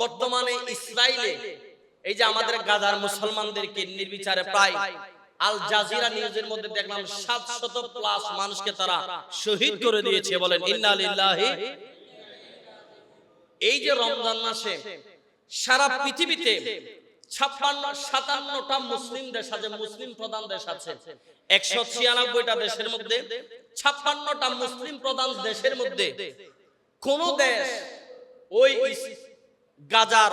বর্তমানে ইসরায়েলে এই যে আমাদের গাজার মুসলমানদেরকে নির্বিচারে প্রায় আল জাজিরা নিউজের মধ্যে দেখলাম সাতশত প্লাস মানুষকে তারা শহীদ করে দিয়েছে বলেন, ইন্না লিল্লাহি এই যে রমজান মাসে সারা পৃথিবীতে ছাপ্পান্ন, সাতান্নটা মুসলিম দেশ আছে, মুসলিম প্রধান দেশ আছে। একশো ছিয়ানব্বইটা দেশের মধ্যে, ছাপ্পান্নটা মুসলিম প্রধান দেশের মধ্যে কোন দেশ ওই গাজার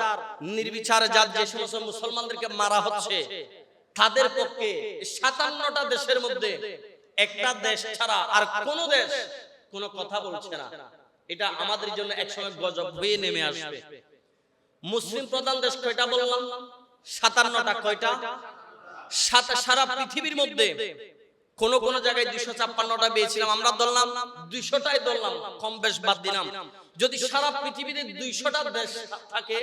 নির্বিচারে যার যে সমস্ত মুসলমানদেরকে মারা হচ্ছে, তাদের পক্ষে সাতান্নটা দেশের মধ্যে একটা দেশ ছাড়া আর কোন দেশ কোনো কথা বলছে না। এটা আমাদের জন্য একসময় গজব হয়ে নেমে আসবে। মুসলিম প্রধান দেশ কয়টা বললাম? সাতান্নটা কয়টা? সারা পৃথিবীর মধ্যে কোন কোন জায়গায় দুইশো ছাপ্পান্নটা পেয়েছিলাম, আমরা ধরলাম দুইশোটাই ধরলাম, কম বেশ বাদ দিলাম। যদি সারা পৃথিবীতে দুইশোটা দেশ থাকে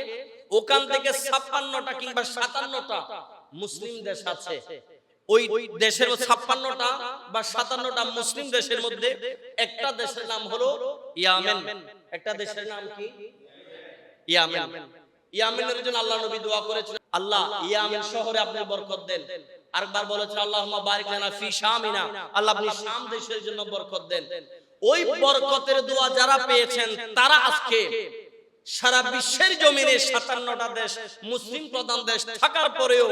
ওখান থেকে ছাপ্পান্নটা কিংবা সাতান্নটা মুসলিম দেশ আছে। ওই দেশের ছাপ্পান্নটা বা সাতান্নটা মুসলিম দেশের মধ্যে একটা দেশের নাম হলো ইয়ামেন। একটা দেশের নাম কি? ইয়ামেন। ইয়ামেনের জন্য আল্লাহ নবী দোয়া করেছেন আল্লাহ ইয়ামেন শহরে আপনি বরকত দেন। আরেকবার বলেছেন আল্লাহুম্মা বারিক লানা ফি শামিনা। আল্লাহ আপনি শাম দেশের জন্য বরকত দেন। ওই বরকতের দোয়া যারা পেয়েছেন, তারা আজকে সারা বিশ্বের জমিনে সাতান্নটা দেশ, মুসলিম প্রধান দেশ থাকার পরেও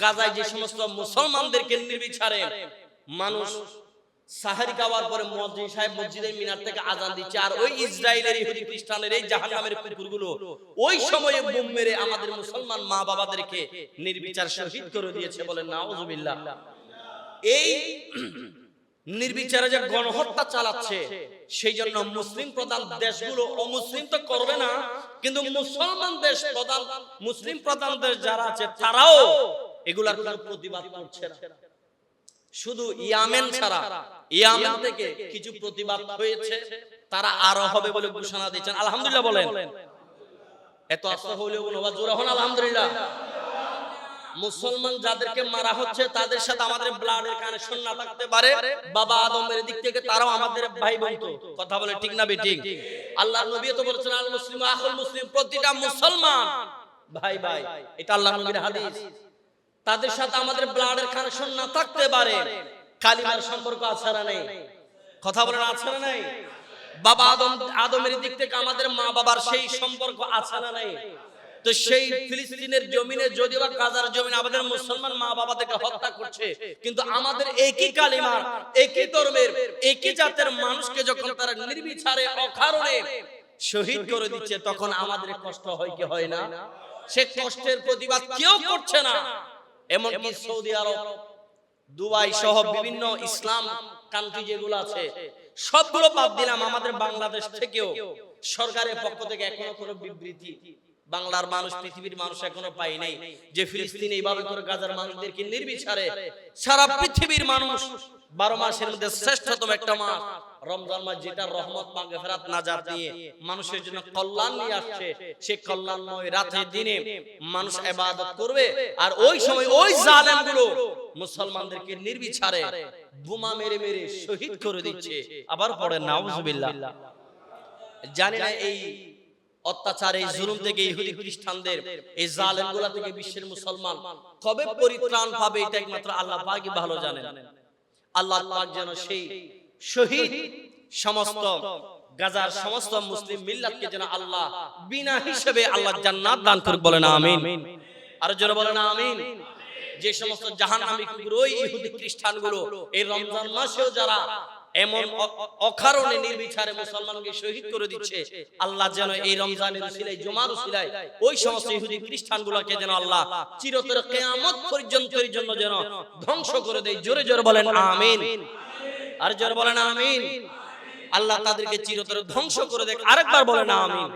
গাজায় যে সমস্ত মুসলমানদেরকে নির্বিচারে মানুষ সাহারি খাওয়ার পরে মসজিদ সাহেব মসজিদের মিনার থেকে আজান দিচ্ছে। আর ওই ইসরায়েলের ইহুদি খ্রিস্টানের এই জাহান্নামের কুকুরগুলো ওই সময়ে বোম মেরে আমাদের মুসলমান মা বাবাদেরকে নির্বিচার শহীদ করে দিয়েছে বলেন নাউজুবিল্লাহ। এই নির্বিচারে যে গণহত্যা চালাচ্ছে, সেই জন্য মুসলিম প্রধান দেশগুলো অমুসলিম তো করবে না, কিন্তু মুসলমান দেশ প্রধান, মুসলিম প্রধান দেশ যারা আছে, তারাও এগুলার কোনো প্রতিবাদ করছে না। শুধু ইয়ামেন ছাড়া, ইয়ামেন থেকে কিছু প্রতিবাদ হয়েছে, তারা আরও হবে বলে ঘোষণা দিচ্ছেন আলহামদুলিল্লাহ বলেন। এত আস্থা হইলেও জোরে হন, আলহামদুলিল্লাহ। মুসলমান যাদেরকে মারা হচ্ছে তাদের সাথে আমাদের ব্লাডের কানেকশন না থাকতে পারে। বাবা আদমের দিক থেকে তারাও আমাদের ভাই বোন তো। কথা বলে ঠিক না বেঠিক? আল্লাহ নবী তো বলেছেন আল মুসলিম আখুল মুসলিম প্রতিটা মুসলমান। ভাই ভাই এটা আল্লাহ নবীর হাদিস। তাদের সাথে আমাদের ব্লাডের কানেকশন না থাকতে পারে। কালিমার সম্পর্ক আছে না নেই? কথা বলেন আছে না নেই? বাবা আদম আদমের দিক থেকে আমাদের মা বাবার সেই সম্পর্ক আছে না নেই? তো সেই ফিলিস্তিনের জমিনে যদিও বা গাজার জমিনে আমাদের মুসলমান মা বাবাদেরকে হত্যা করছে, কিন্তু আমাদের একই কালিমার, একই ধর্মের, একই জাতের মানুষকে যখন তারা নির্বিচারে, অকারণে শহীদ করে দিচ্ছে, তখন আমাদের কষ্ট হয় কি হয় না? সে কষ্টের প্রতিবাদ কেউ করছে না। এমনকি সৌদি আরব, দুবাই সহ বিভিন্ন ইসলাম কান্ট্রি যেগুলো আছে, সবগুলো বাদ দিলাম। আমাদের বাংলাদেশ থেকেও সরকারের পক্ষ থেকে এখনও কোনো বিবৃতি বাংলার মানুষ, পৃথিবীর মানুষ এখনও পাই নাই। যে ফিলিস্তিন এইভাবে করে গাজার মানুষদেরকে নির্বিচারে সারা পৃথিবীর মানুষ বারো মাসের মধ্যে শ্রেষ্ঠতম একটা মাস, রমজান মাস, যেটা রহমত মাগফিরাত নাজাত নিয়ে মানুষের জন্য কল্যাণ নিয়ে আসছে। সেই কল্যাণময় রাতে দিনে মানুষ ইবাদত করবে আর ওই সময় ওই জালেমগুলো মুসলমানদেরকে নির্বিচারে বোমা মেরে মেরে শহীদ করে দিচ্ছে। আবার পড়ে নাউজুবিল্লাহ। জানি না এই অত্যাচার এই জুলুম থেকে ইহুদি খ্রিস্টানদের এই জালেমগুলা থেকে বিশ্বের মুসলমান। কবে পরিত্রাণ পাবে এটা একমাত্র আল্লাহ পাকই ভালো জানেন। আল্লাহ পাক যেন সেই শহীদ সমস্ত গাজার সমস্ত মুসলিম মিল্লাতকে যেন আল্লাহ বিনা হিসেবে আল্লাহ জান্নাত দান করে বলেন আমিন। আর জোরে বলেন আমিন। যে সমস্ত জাহান্নামী কুকুর ওই ইহুদি খ্রিস্টানগুলো এই রমজান মাসেও যারা এমন অকারণে নির্বিচারে মুসলমানকে শহীদ করে দিচ্ছে। আল্লাহ যেন এই রমজানের উসিলায়, জুমার উসিলায়, ওই সমস্ত ইহুদি খ্রিস্টান গুলোকে যেন আল্লাহ চিরতর কিয়ামত পর্যন্ত এর জন্য যেন ধ্বংস করে দেয়। জোরে জোরে বলেন, আমিন। আর জোরে বলেন, আমিন। আল্লাহ তাদেরকে চিরতর ধ্বংস করে দেয় আরেকবার বলেন, আমিন।